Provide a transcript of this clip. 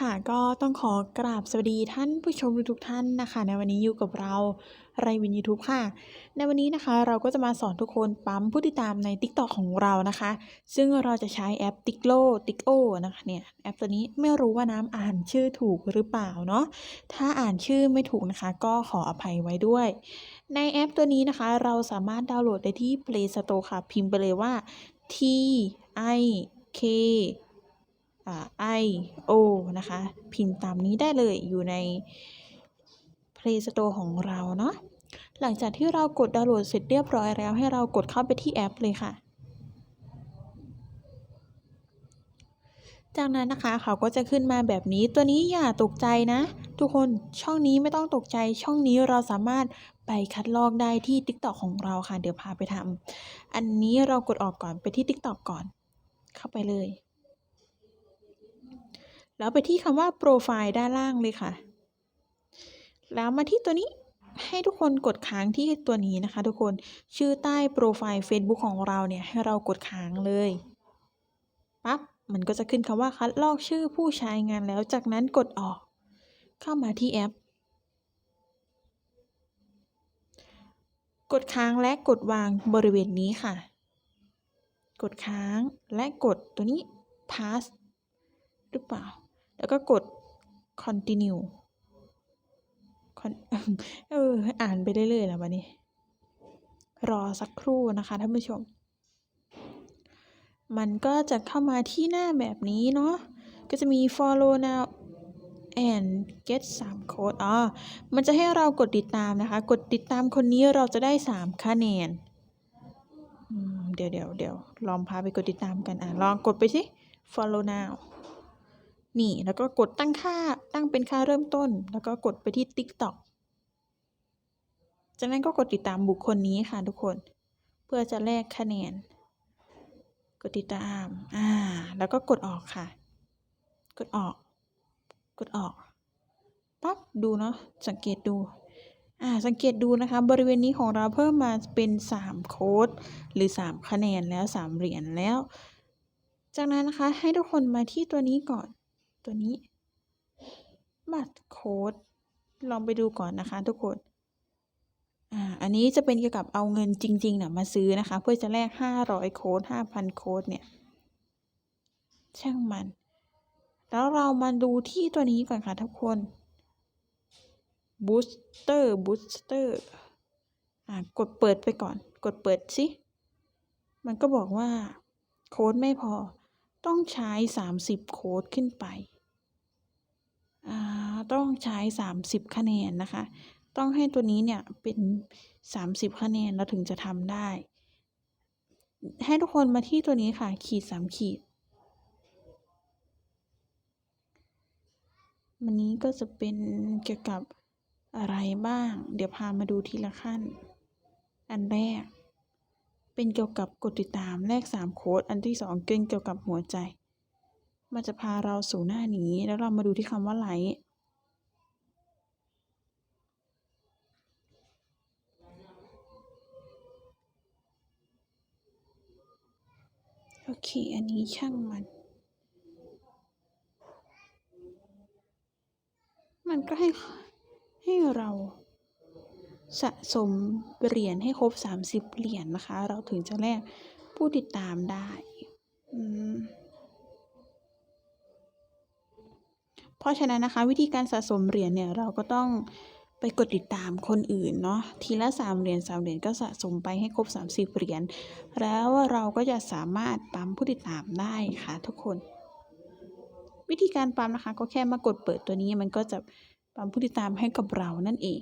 ค่ะก็ต้องขอกราบสวัสดีท่านผู้ชมทุกท่านนะคะ ในวันนี้อยู่กับเราไรวินยูทูบค่ะ ในวันนี้นะคะเราก็จะมาสอนทุกคนปั๊มผู้ติดตามใน TikTok ของเรานะคะ ซึ่งเราจะใช้แอป t i k l o t i k o นะคะเนี่ยแอปตัวนี้ไม่รู้ว่าน้ำอ่านชื่อถูกหรือเปล่าเนาะถ้าอ่านชื่อไม่ถูกนะคะ ก็ขออภัยไว้ด้วย ในแอปตัวนี้นะคะ เราสามารถดาวน์โหลดได้ที่ Play Store ค่ะ พิมพ์ไปเลยว่า T I K I O นะคะ พิมพ์ตามนี้ได้เลยอยู่ใน Play Store ของเราเนาะหลังจากที่เรากดดาวน์โหลดเสร็จเรียบร้อยแล้วให้เรากดเข้าไปที่แอปเลยค่ะ จากนั้นนะคะเขาก็จะขึ้นมาแบบนี้ตัวนี้อย่าตกใจนะ ทุกคนช่องนี้ไม่ต้องตกใจช่องนี้เราสามารถไปคัดลอกได้ที่ TikTok ของเราค่ะ เดี๋ยวพาไปทำอันนี้เรากดออกก่อนไปที่ TikTok ก่อน เข้าไปเลย แล้วไปที่คำว่าโปรไฟล์ด้านล่างเลยค่ะ แล้วมาที่ตัวนี้ให้ทุกคนกดค้างที่ตัวนี้นะคะ ทุกคนชื่อใต้โปรไฟล์ Facebook ของเราเนี่ยให้เรากดค้างเลยปั๊บมันก็จะขึ้นคำว่าคัดลอกชื่อผู้ใช้งานแล้วจากนั้นกดออก เข้ามาที่แอป กดค้างและกดวางบริเวณนี้ค่ะ กดค้างและกดตัวนี้ pass หรือเปล่า แล้วก็กด continue เอออ่านไปเรื่อยๆแล้ววันนี้ รอสักครู่นะคะท่านผู้ชม มันก็จะเข้ามาที่หน้าแบบนี้เนาะก็จะมี follow now and get 3 code อ๋อ มันจะให้เรากดติดตามนะคะ กดติดตามคนนี้เราจะได้ 3 คะแนน เดี๋ยวเดี๋ยวเดี๋ยวลองพาไปกดติดตามกัน อะ ลองกดไปสิ follow now นี่แล้วก็กดตั้งค่าตั้งเป็นค่าเริ่มต้น แล้วก็กดไปที่ TikTok จากนั้นก็กดติดตามบุคคลนี้ค่ะทุกคน เพื่อจะแลกคะแนน กดติดตามอ่าแล้วก็กดออกค่ะ กดออก กดออกปั๊บดูเนาะสังเกตดูอ่าสังเกตดูนะคะ บริเวณนี้ของเราเพิ่มมาเป็น 3 โค้ดหรือ 3 คะแนนแล้ว 3 เหรียญแล้ว จากนั้นนะคะให้ทุกคนมาที่ตัวนี้ก่อน ตัวนี้ บัตรโค้ด ลองไปดูก่อนนะคะทุกคน อ่า อันนี้จะเป็นเกี่ยวกับเอาเงินจริงๆเนี่ยมาซื้อนะคะ เพื่อจะแลก500โค้ด5,000โค้ดเนี่ย ช่างมัน แล้วเรามาดูที่ตัวนี้ก่อนค่ะทุกคน booster booster อ่ากดเปิดไปก่อน กดเปิดสิ มันก็บอกว่า โค้ดไม่พอ ต้องใช้ 30 โค้ดขึ้นไปอ่าต้องใช้ 30 คะแนนนะคะ ต้องให้ตัวนี้เนี่ยเป็น 30 คะแนนเราถึงจะทำได้ ให้ทุกคนมาที่ตัวนี้ค่ะ ขีด 3 ขีด วันนี้ก็จะเป็นเกี่ยวกับอะไรบ้าง เดี๋ยวพามาดูทีละขั้น อันแรก เป็นเกี่ยวกับกดติดตามแลก3โค้ดอันที่ 2 เป็นเกี่ยวกับหัวใจ มันจะพาเราสู่หน้านี้แล้วเรามาดูที่คำว่าไลค์โอเค อันนี้ช่างมัน มันก็ให้ สะสมเหรียญให้ครบ 30 เหรียญนะคะ เราถึงจะแลกผู้ติดตามได้เพราะฉะนั้นนะคะ วิธีการสะสมเหรียญเนี่ยเราก็ต้องไปกดติดตามคนอื่นเนาะทีละ 3 เหรียญ3เหรียญก็สะสมไปให้ครบ 30 เหรียญแล้วเราก็จะสามารถปั๊มผู้ติดตามได้ค่ะทุกคน วิธีการปั๊มนะคะ ก็แค่มากดเปิดตัวนี้มันก็จะปั๊มผู้ติดตามให้กับเรานั่นเอง